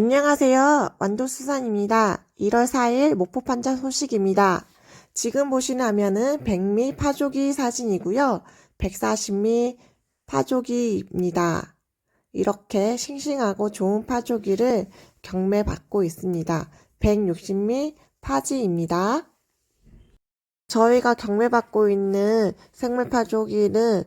안녕하세요. 완도수산입니다. 1월 4일 목포판자 소식입니다. 지금 보시는 화면은 백미 파조기 사진이고요. 140미 파조기입니다. 이렇게 싱싱하고 좋은 파조기를 경매받고 있습니다. 160미 파지입니다. 저희가 경매받고 있는 생물 파조기는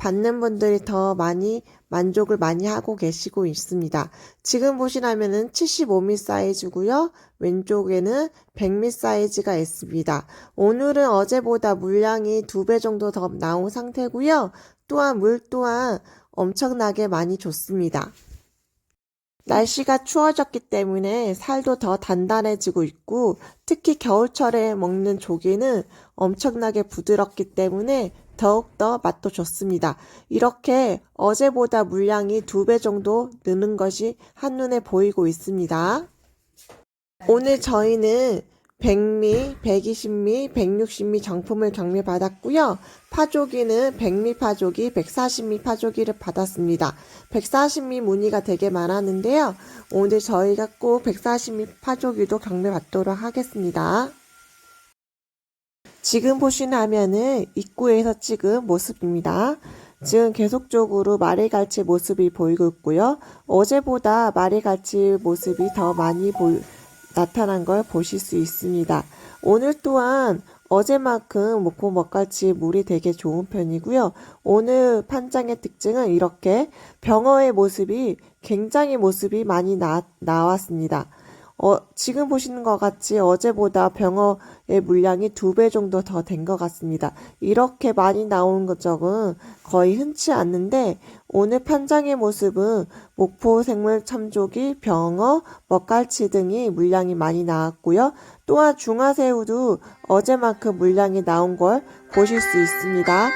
받는 분들이 더 많이 만족을 많이 하고 계시고 있습니다. 지금 보시라면은 75mm 사이즈고요. 왼쪽에는 100mm 사이즈가 있습니다. 오늘은 어제보다 물량이 두 배 정도 더 나온 상태고요. 또한 물 또한 엄청나게 많이 좋습니다. 날씨가 추워졌기 때문에 살도 더 단단해지고 있고 특히 겨울철에 먹는 조개는 엄청나게 부드럽기 때문에 더욱더 맛도 좋습니다. 이렇게 어제보다 물량이 두 배 정도 느는 것이 한눈에 보이고 있습니다. 오늘 저희는 100미, 120미, 160미 정품을 경매받았고요. 파조기는 100미 파조기, 140미 파조기를 받았습니다. 140미 문의가 되게 많았는데요. 오늘 저희가 꼭 140미 파조기도 경매받도록 하겠습니다. 지금 보시는 화면은 입구에서 찍은 모습입니다. 지금 계속적으로 마리갈치 모습이 보이고 있고요. 어제보다 마리갈치 모습이 더 많이 보이, 나타난 걸 보실 수 있습니다. 오늘 또한 어제만큼 목포 먹갈치 물이 되게 좋은 편이고요. 오늘 판장의 특징은 이렇게 병어의 모습이 굉장히 모습이 많이 나, 나왔습니다. 어, 지금 보시는 것 같이 어제보다 병어의 물량이 두 배 정도 더 된 것 같습니다. 이렇게 많이 나온 적은 거의 흔치 않는데 오늘 판장의 모습은 목포 생물 참조기, 병어, 먹갈치 등이 물량이 많이 나왔고요. 또한 중화새우도 어제만큼 물량이 나온 걸 보실 수 있습니다.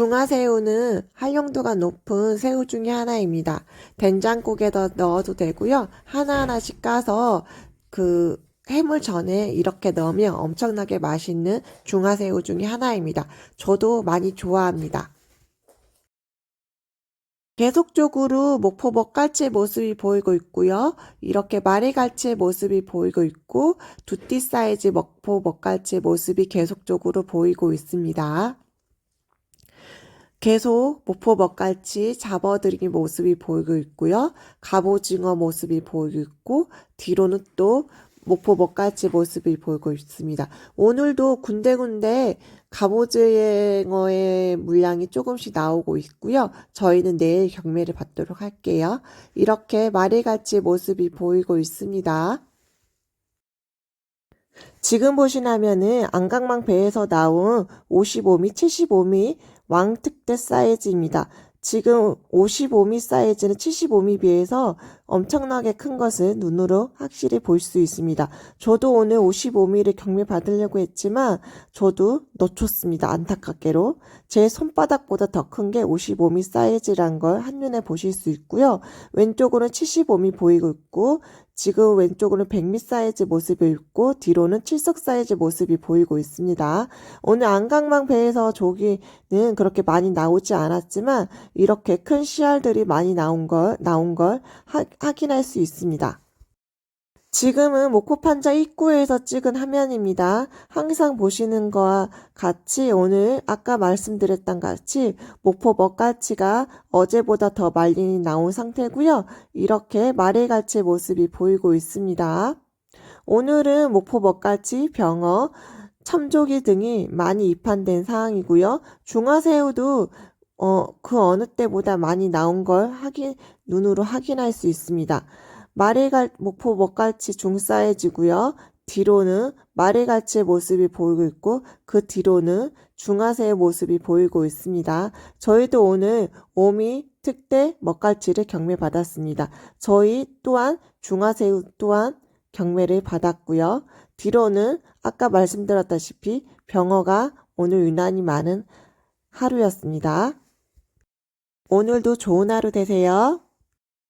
중화새우는 활용도가 높은 새우 중에 하나입니다. 된장국에 더 넣어도 되고요. 하나하나씩 까서 그 해물 전에 이렇게 넣으면 엄청나게 맛있는 중화새우 중에 하나입니다. 저도 많이 좋아합니다. 계속적으로 목포 먹갈치의 모습이 보이고 있고요. 이렇게 마리 갈치의 모습이 보이고 있고 두띠 사이즈 목포 먹갈치의 모습이 계속적으로 보이고 있습니다. 계속 목포 먹갈치 잡아들이기 모습이 보이고 있고요. 갑오징어 모습이 보이고 있고 뒤로는 또 목포 먹갈치 모습이 보이고 있습니다. 오늘도 군데군데 갑오징어의 물량이 조금씩 나오고 있고요. 저희는 내일 경매를 받도록 할게요. 이렇게 마리갈치 모습이 보이고 있습니다. 지금 보시면은 안강망 배에서 나온 55미, 75미 왕특대 사이즈입니다. 지금 55미 사이즈는 75미 비해서 엄청나게 큰 것을 눈으로 확실히 볼 수 있습니다. 저도 오늘 55미를 경매 받으려고 했지만 저도 놓쳤습니다. 안타깝게로. 제 손바닥보다 더 큰 게 55미 사이즈란 걸 한눈에 보실 수 있고요. 왼쪽으로는 75미 보이고 있고 지금 왼쪽으로는 100미 사이즈 모습이 있고 뒤로는 7석 사이즈 모습이 보이고 있습니다. 오늘 안강망 배에서 조기는 그렇게 많이 나오지 않았지만 이렇게 큰 씨알들이 많이 나온 걸 나온 걸 하, 확인할 수 있습니다. 지금은 목포판자 입구에서 찍은 화면입니다. 항상 보시는 거와 같이 오늘 아까 말씀드렸던 같이 목포 먹갈치가 어제보다 더 말린이 나온 상태고요. 이렇게 마리갈치 모습이 보이고 있습니다. 오늘은 목포 먹갈치, 병어, 참조기 등이 많이 입한된 상황이고요. 중화새우도 어, 그 어느 때보다 많이 나온 걸 확인, 눈으로 확인할 수 있습니다. 마리갈, 목포 먹갈치 중사이즈고요. 뒤로는 마리갈치의 모습이 보이고 있고 그 뒤로는 중화새의 모습이 보이고 있습니다. 저희도 오늘 오미 특대 먹갈치를 경매받았습니다. 저희 또한 중화새우 또한 경매를 받았고요. 뒤로는 아까 말씀드렸다시피 병어가 오늘 유난히 많은 하루였습니다. 오늘도 좋은 하루 되세요.